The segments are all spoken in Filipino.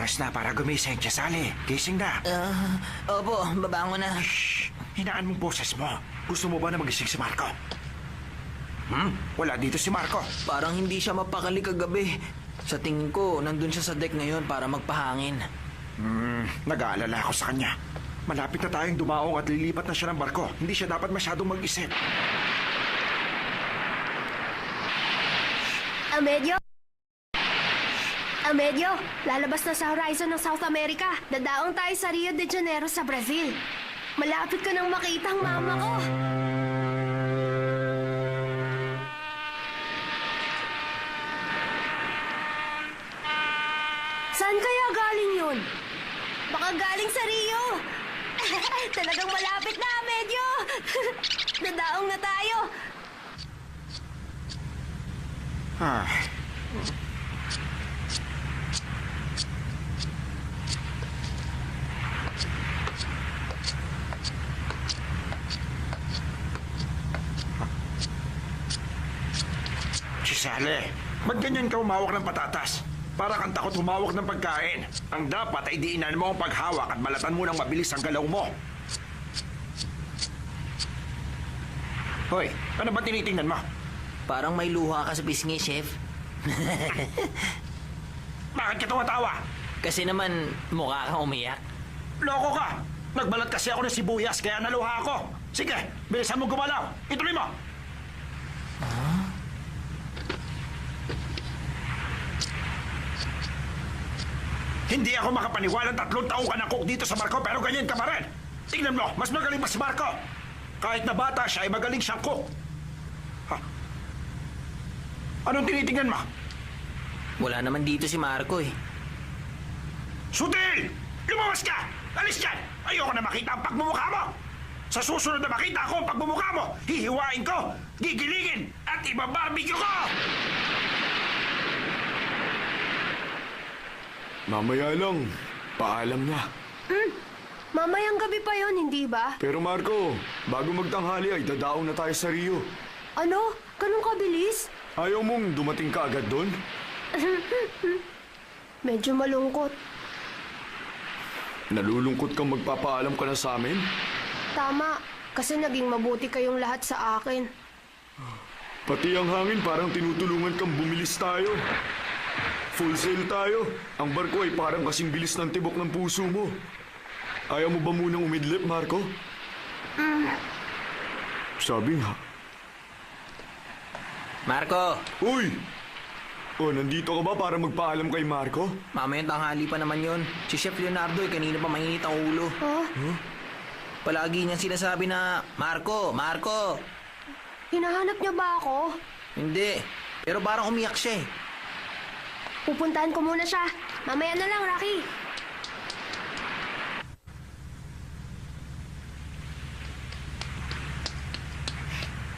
Oras na para gumising, Chesali. Gising na. Ah, opo, babango na. Shh! Hinaan mong boses mo. Gusto mo ba na magising si Marco? Hmm? Wala dito si Marco. Parang hindi siya mapakali kagabi. Sa tingin ko, nandun siya sa deck ngayon para magpahangin. Hmm, nag-aalala ako sa kanya. Malapit na tayong dumaong at lilipat na siya ng barko. Hindi siya dapat masyadong mag-isip. Amedyo? Amedyo, lalabas na sa horizon ng South America. Dadaong tayo sa Rio de Janeiro sa Brazil. Malapit ko nang makita ang mama ko. Saan kaya galing yun? Baka galing sa Rio. Talagang malapit na, Amedyo. Dadaong na tayo. Ah, Chisale, ba't ganyan ka umawak ng patatas? Para kang takot humawak ng pagkain. Ang dapat ay diinan mo ang paghawak at balatan mo ng mabilis ang galaw mo. Hoy, ano ba tinitingnan mo? Parang may luha ka sa pisngi, chef. Bakit ka tumatawa? Kasi naman, mukha kang umiyak. Loko ka! Nagbalat kasi ako ng sibuyas kaya naluha ako. Sige, bilisan mo gumalaw. Ituloy mo. Hindi ako makapaniwalang tatlong taong ka cook dito sa barko pero ganyan ka pa rin. Tingnan mo, mas magaling pa si Marco. Kahit na bata siya, ay magaling siyang cook. Ha? Anong tinitingnan mo? Wala naman dito si Marco eh. Sutil! Lumabas ka! Alis dyan! Ayoko na makita ang pagmumukha mo! Sa susunod na makita ko ang pagmumukha mo, hihiwain ko, gigiligin, at ibabarbecue ko! Mamaya lang. Paalam na. Mamayang gabi pa yon, hindi ba? Pero Marco, bago magtanghali ay dadaong na tayo sa Rio. Ano? Ganun kabilis? Ayaw mong dumating ka agad doon? Medyo malungkot. Nalulungkot kang magpapaalam ka na sa amin? Tama, kasi naging mabuti kayong lahat sa akin. Pati ang hangin parang tinutulungan kang bumilis tayo. Full sail tayo. Ang barko ay parang kasing bilis ng tibok ng puso mo. Ayaw mo ba munang umidlip, Marco? Sabi nga. Marco, Uy! Oh, nandito ka ba para magpaalam kay Marco? mamayang tanghali pa naman yon. Si Chef Leonardo eh, kanina pa mainit ang ulo. Oh, Palagi niyang sinasabi na, Marco, Marco. hinahanap niya ba ako? Hindi. Pero parang umiyak siya eh. Pupuntahan ko muna siya. Mamaya na lang, Rocky.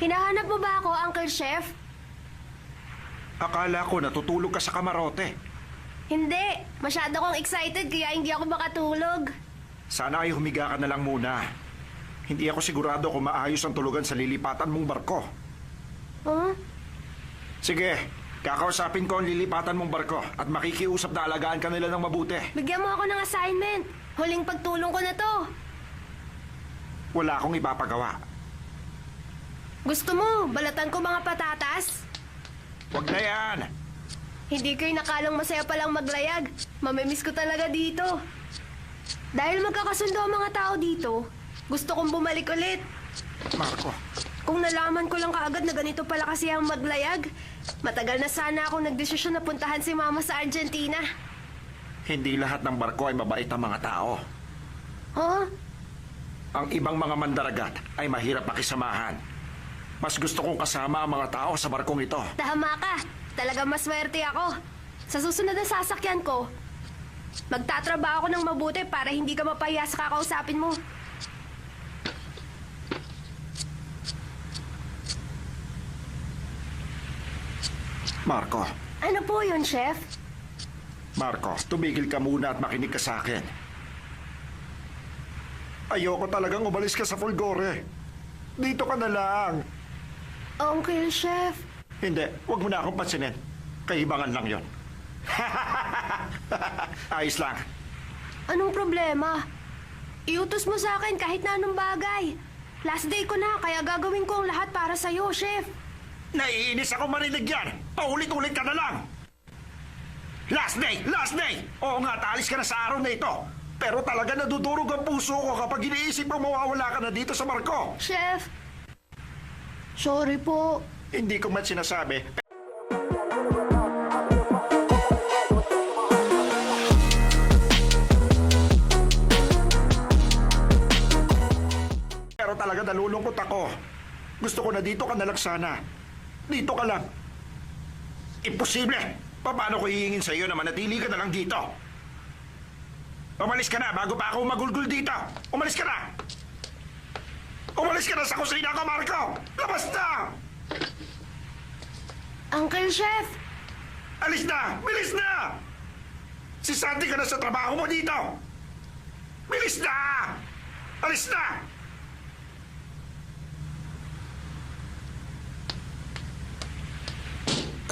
Hinahanap mo ba ako, Uncle Chef? Akala ko natutulog ka sa kamarote. Hindi. Masyado akong excited kaya hindi ako makatulog. Sana ay humiga ka na lang muna. Hindi ako sigurado kung maayos ang tulugan sa lilipatan mong barko. Huh? Sige, kakausapin ko ang lilipatan mong barko at makikiusap na alagaan ka nila ng mabuti. Bigyan mo ako ng assignment. Huling pagtulong ko na to. Wala akong ipapagawa. Gusto mo, balatan ko mga patatas? Huwag na yan! Hindi kayo nakalang masaya palang maglayag. Mamimiss ko talaga dito. Dahil magkakasundo ang mga tao dito, gusto kong bumalik ulit. Marco, Kung nalaman ko lang kaagad na ganito pala kasi ang maglayag, matagal na sana akong nagdesisyon na puntahan si Mama sa Argentina. hindi lahat ng barko ay mabait ang mga tao. Huh? Ang ibang mga mandaragat ay mahirap pakisamahan. Mas gusto kong kasama ang mga tao sa barkong ito. Tama ka. Talaga maswerte ako. Sa susunod na sasakyan ko, magtatrabaho ako ng mabuti para hindi ka mapahiya sa kakausapin mo. Marco, Ano po yun, Chef? Marco, tumigil ka muna at makinig ka sa akin. Ayoko talagang umalis ka sa Fulgore. Dito ka na lang. Uncle Chef. Hindi, wag mo na akong pansinin. Kaibangan lang yon. Ayos lang. Anong problema? Iutos mo sa akin kahit na anong bagay. Last day ko na, kaya gagawin ko ang lahat para sa'yo, chef. Naiinis ako marinig yan. Paulit-ulit ka na lang. Last day! Last day! Oo nga, taalis ka na sa araw na ito. Pero talaga nadudurog ang puso ko kapag iniisip mo mawawala ka na dito sa barko. Chef, sorry po. Hindi ko man sinasabi. Pero talaga nalulungkot ako. Gusto ko na dito ka na lang sana. Dito ka lang. Imposible! Paano ko hihingin sa iyo na manatili ka na lang dito? Umalis ka na bago pa ako magulgul dito! Umalis ka na! Umalis ka na sa kusina ko, Marco! Labas na! Uncle Chef, Alis na! Bilis na! Si Sandy ka na sa trabaho mo dito! Bilis na! Alis na!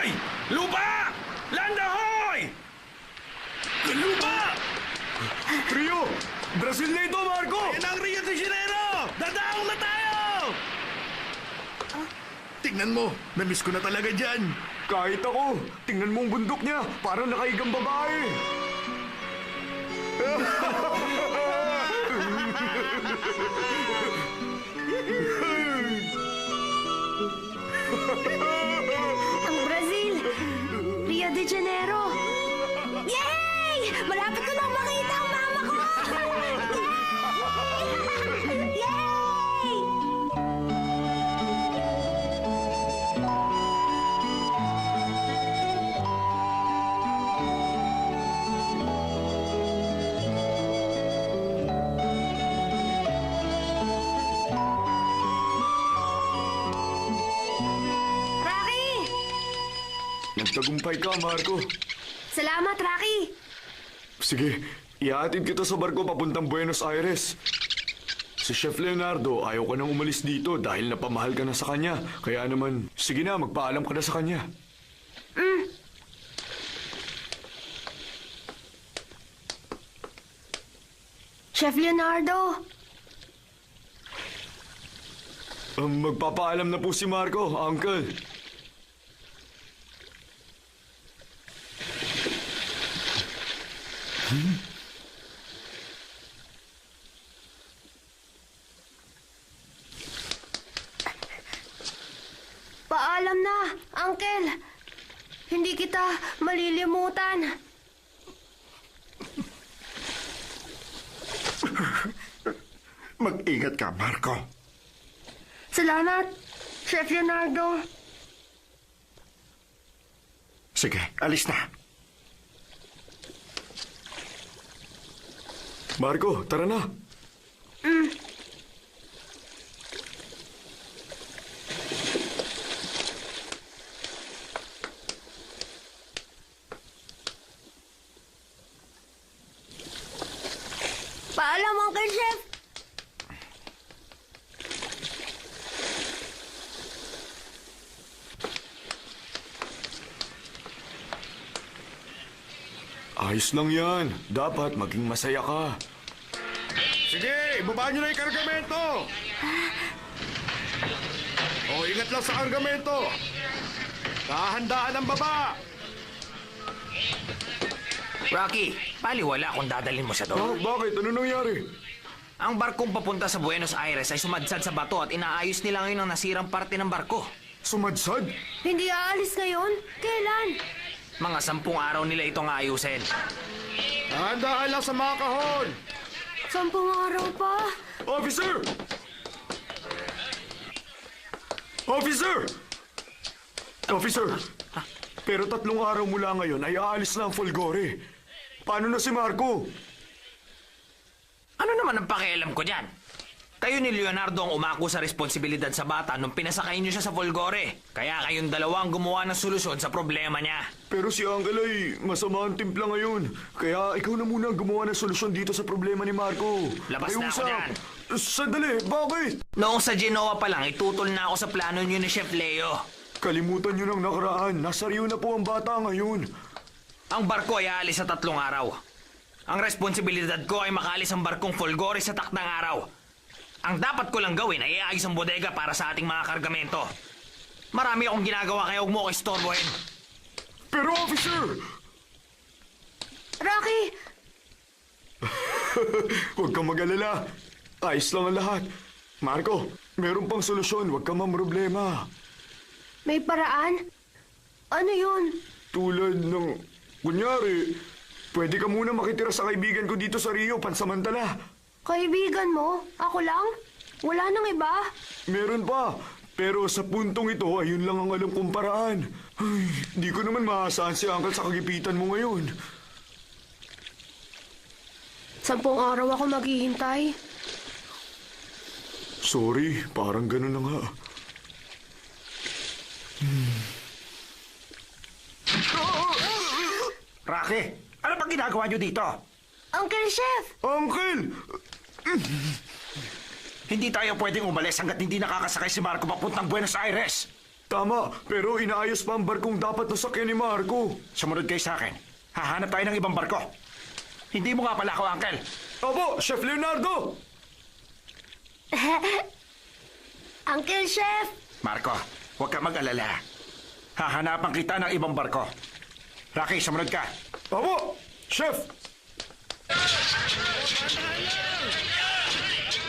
Hoy! Lupa! Landa, hoy! Lupa! Trio! Brazil na ito, Marco! Yan ang Rio de Janeiro! Dadaong na tayo! Tingnan mo, namiss ko na talaga dyan. Kahit ako, tingnan mo ang bundok niya, parang nakaigang babae. ang Brazil, Rio de Janeiro. Nagtagumpay ka, Marco. Salamat, Rocky! Sige, ihatid kita sa barko papuntang Buenos Aires. Si Chef Leonardo, ayaw ka nang umalis dito dahil napamahal ka na sa kanya. Kaya naman, sige na, magpaalam ka na sa kanya. Chef Leonardo, Um, magpapaalam na po si Marco, Uncle. Paalam na, Uncle. Hindi kita malilimutan. Mag-ingat ka, Marco. Salamat, Chef Leonardo. Sige, alis na. Marco, tara na. Paalam, Uncle Chef. Ayos lang yan. Dapat maging masaya ka. Sige, ibaba nyo na yung kargamento! O, ingat lang sa kargamento! Dahan-dahan ang baba! Rocky, paliwala kung dadalhin mo siya Ah, doon. bakit? Ano nangyari? Ang barkong papunta sa Buenos Aires ay sumadsad sa bato at inaayos nila ngayon ang nasirang parte ng barko. Sumadsad? Hindi aalis ngayon? Kailan? Mga sampung araw nila itong ayusin. Dahan-dahan lang sa mga kahon! Sampung araw pa? Officer! Officer! Officer, pero tatlong araw mula ngayon ay aalis na ang Folgore. Paano na si Marco? Ano naman ang pakialam ko dyan? Kayo ni Leonardo ang umako sa responsibilidad sa bata nung pinasakay niyo siya sa Volgore. Kaya kayong dalawa ang gumawa ng solusyon sa problema niya. Pero si Uncle ay masama ang timpla ngayon. Kaya ikaw na muna ang gumawa ng solusyon dito sa problema ni Marco. Labas na ako dyan. Sandali, bakit? Noong sa Genoa pa lang, itutol na ako sa plano niyo ni Chef Leo. Kalimutan niyo ng nakaraan. Nasa Rio na po ang bata ngayon. Ang barko ay aalis sa tatlong araw. Ang responsibilidad ko ay makaalis ang barkong Folgore sa takdang araw. Ang dapat ko lang gawin ay iayos ang bodega para sa ating mga kargamento. Marami akong ginagawa kaya huwag mo ako istorbohin. Pero officer! Rocky! Huwag kang mag-alala. Ayos lang ang lahat. Marco, meron pang solusyon. Huwag kang mamroblema. May paraan? Ano yun? Tulad ng... Kunyari, pwede ka muna makitira sa kaibigan ko dito sa Rio pansamantala. Kaibigan mo? Ako lang? Wala nang iba? Meron pa. Pero sa puntong ito, ayun lang ang alam kong paraan. Ay, di ko naman maasahan si Uncle sa kagipitan mo ngayon. Sampung araw ako maghihintay. Sorry, parang ganun na nga. Rocky, ano pang ginagawa niyo dito? Uncle Chef! Uncle! Hindi tayo pwedeng umalis hanggat hindi nakakasakay si Marco papuntang Buenos Aires. Tama, pero inaayos pa ang barkong dapat nasakyan ni Marco. Sumunod kayo sa akin. Hahanap tayo ng ibang barko. Hindi mo nga pala ako, Uncle. Opo, Chef Leonardo! Uncle Chef! Marco, huwag ka mag-alala. Hahanapan kita ng ibang barko. Rocky, sumunod ka. Opo, Chef!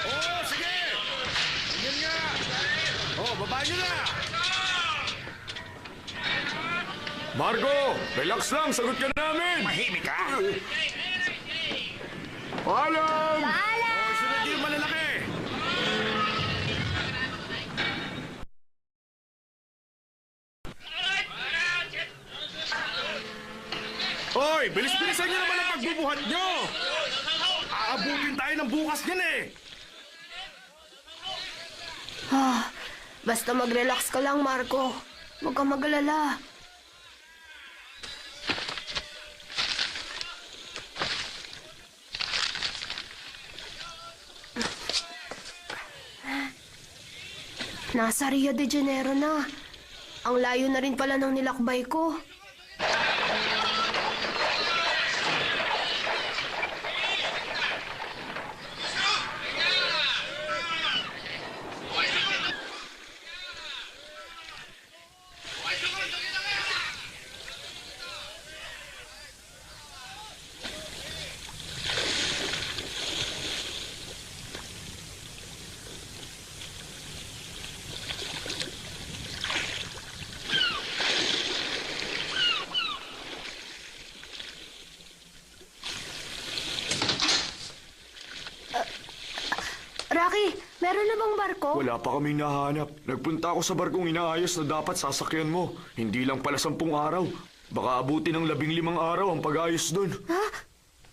Oh, sige! Yan nga! Oh, baba niyo na! Marco, relax lang, sagot ka namin! Mahimik ka. Paalam! Oh, sunod yung malalaki! Hoy, bilis-bilisan niyo naman ang pagbubuhat niyo! Aabutin tayo ng bukas niyan eh! Basta mag-relax ka lang, Marco. Huwag kang mag-alala. Nasa Rio de Janeiro na. Ang layo na rin pala ng nilakbay ko. Rocky, meron na bang barko? Wala pa kaming nahanap. Nagpunta ako sa barkong inaayos na dapat sasakyan mo. Hindi lang pala sampung araw. Baka abutin ng labing limang araw ang pag-ayos dun. Ha?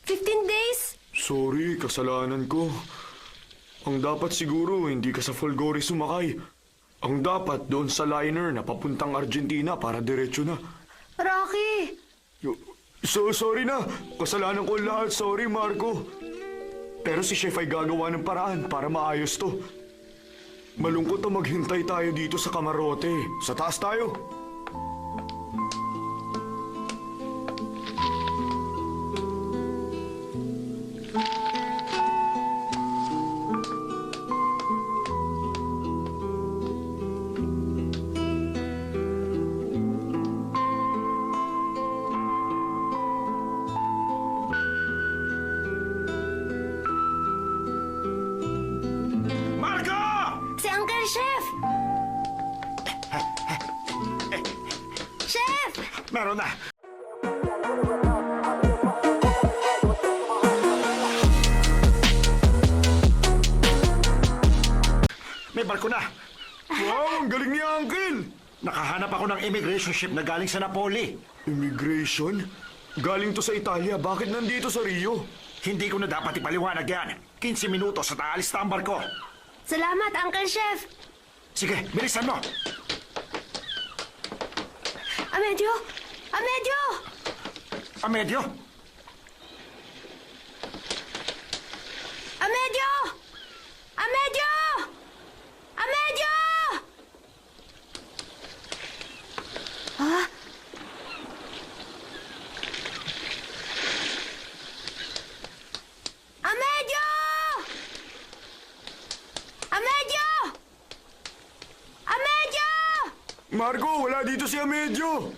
15 days? Sorry, kasalanan ko. Ang dapat siguro, hindi ka sa Folgore sumakay. Ang dapat doon sa liner na papuntang Argentina para diretso na. Rocky! So, sorry na. Kasalanan ko lahat. Sorry, Marco. Pero si Chef ay gagawa ng paraan para maayos to. Malungkot na maghintay tayo dito sa kamarote. Sa taas tayo. Meron na. May barko na. Wow, ang galing ni Uncle! Nakahanap ako ng immigration ship na galing sa Napoli. Immigration? Galing to sa Italia, bakit nandito sa Rio? Hindi ko na dapat ipaliwanag yan. 15 minuto sa taalis na ang barko. Salamat, Uncle Chef! Sige, bilisan mo. Amedyo! Amedyo! Amedyo, Amedyo! Amedyo! Amedyo! Ha? Amedyo! Amedyo! Amedyo! Marco, wala dito si Amedyo!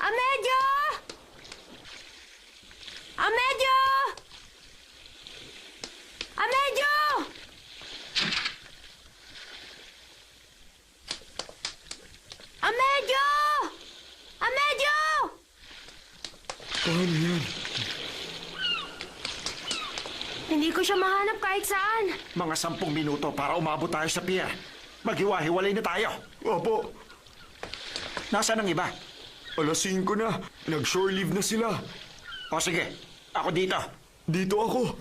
Amedyo! Amedyo! Amedyo! Amedyo! Amedyo! Paano yan? Hindi ko siya mahanap kahit saan. mga sampung minuto para umabot tayo sa pier. Maghiwa-hiwalay na tayo. Opo, Nasaan ang iba? alas 5 na. Nag-shore leave na sila. O sige, ako dito. Dito ako.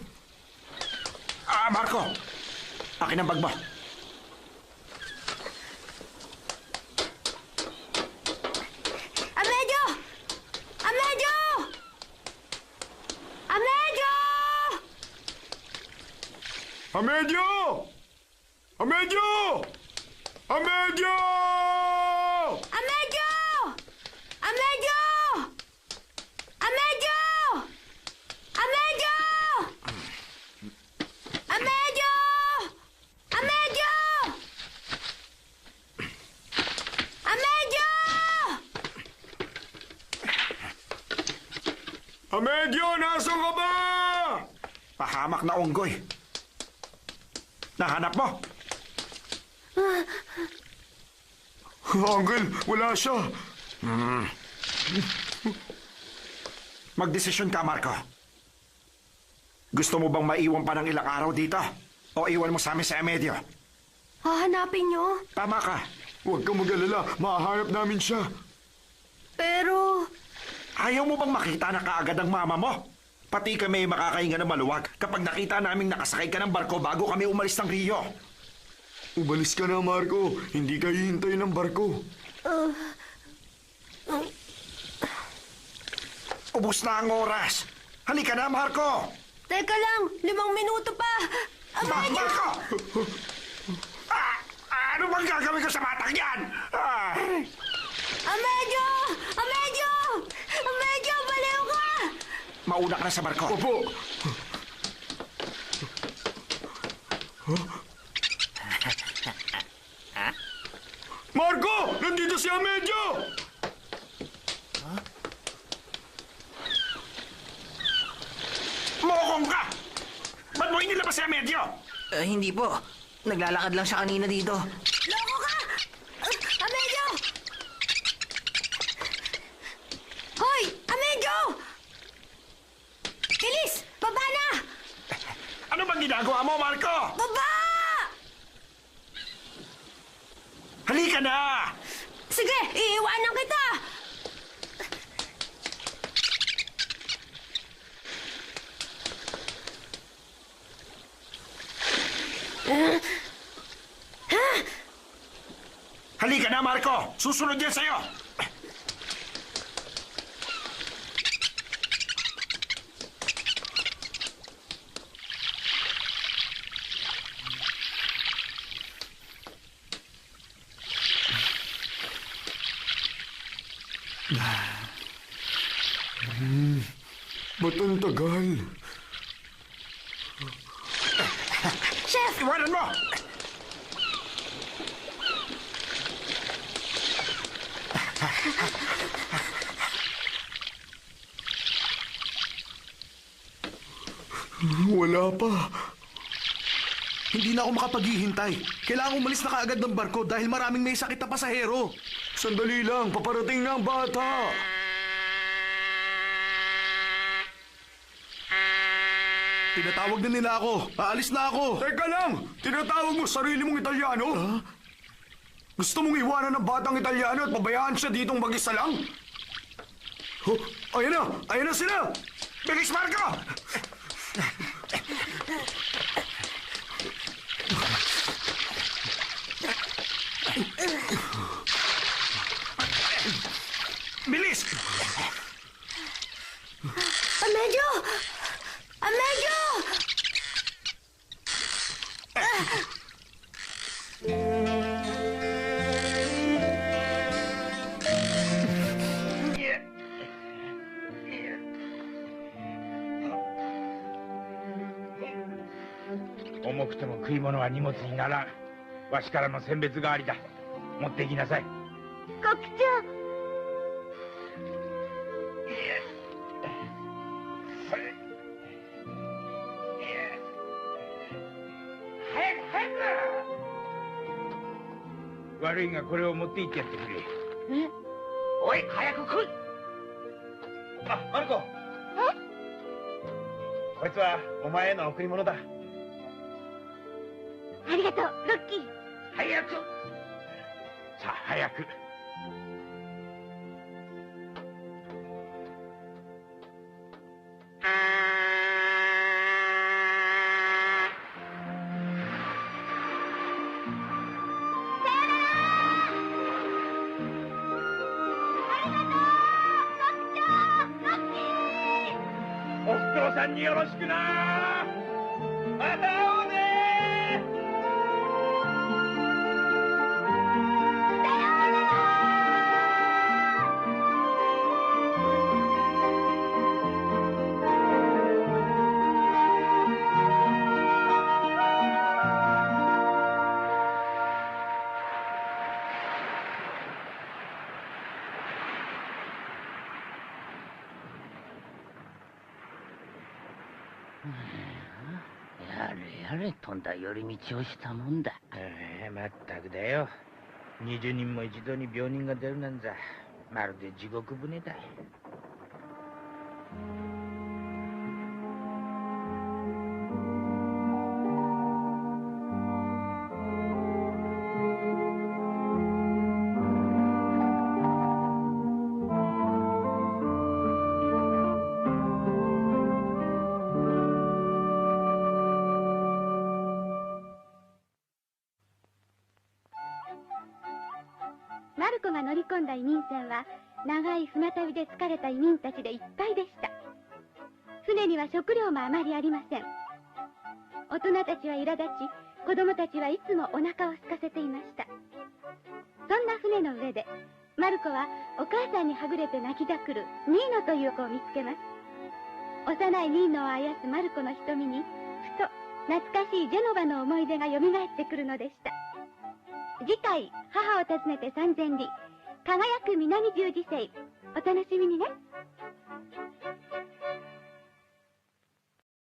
Ah, Marco. Akin ang bag mo. Amedyo! Amedyo! Amedyo! Amedyo! Amedyo! Amedyo! Amedyo! Amedyo! Amedyo! Amedyo! Amedyo! Amedyo! Amedyo! Amedyo, nasan ka ba? Pahamak na unggoy. Nahanap mo? Uncle, wala siya. Magdesisyon ka, Marco. Gusto mo bang maiwan pa ng ilang araw dito? O iwan mo sa amin sa Emedio? Hahanapin niyo? Tama ka. Huwag kang mag-alala, mahanap namin siya. Pero... Ayaw mo bang makita na kaagad ang mama mo? Pati kami makakahinga ng maluwag kapag nakita naming nakasakay ka ng barko bago kami umalis ng Rio. Umalis ka na, Marco. Hindi ka hihintay ng barko. Ubus na ang oras. Halika na, Marco! Teka lang, limang minuto pa! Ma- Marco! Ah, ano bang gagawin ko sa batang yan? Ah! Amedyo! Amedyo, baliw ka! Mauna ka na sa barko. Opo. Marco! Nandito si Amedyo! Mokong ka! Ba't mo inilabas si Amedyo? Eh, hindi po. Naglalakad lang siya kanina dito. Loko ka! Ah, Amedyo! Hoy! Amedyo! Bilis! Baba na! Ano bang ginagawa mo, Marco? Baba! Halika na! Sige, iiwanan kita! Halika na, Marco! Susunod yan sa'yo! Ba't ang tagal? Chef! Iwanan mo! Wala pa. Hindi na ako makapaghihintay. Kailangan umalis na kaagad ng barko dahil maraming may sakit na pasahero. Sandali lang, paparating na ang bata. Tinatawag na nila ako. Aalis na ako. Teka lang! Tinatawag mo sarili mong Italiano? Gusto mong iwanan ng batang Italiano at pabayaan siya ditong mag-isa lang? Oh, ayan na! Ayan na sila! Bilis, Marco! 重くても食い物は荷物にならん。わしからの選別代わりだ。持っていきなさい。国長悪いがこれを持って行ってやってくれ。おい早く来い。あマルコ。こいつはお前への贈り物だ。ありがとう、ロッキー。早く。さあ早く aşkına. んだ寄り道をしたもんだ。ええまったくだよ。20人も一度に病人が出るなんざまるで地獄船だ。マルコが乗り込んだ移民船は長い船旅で疲れた移民たちでいっぱいでした。船には食料もあまりありません。大人たちは苛立ち子供たちはいつもお腹を空かせていました。そんな船の上でマルコはお母さんにはぐれて泣きだくるニーノという子を見つけます。幼いニーノをあやすマルコの瞳にふと懐かしいジェノバの思い出がよみがえってくるのでした。次回母を訪ねて三千里輝く南十字星お楽しみにね。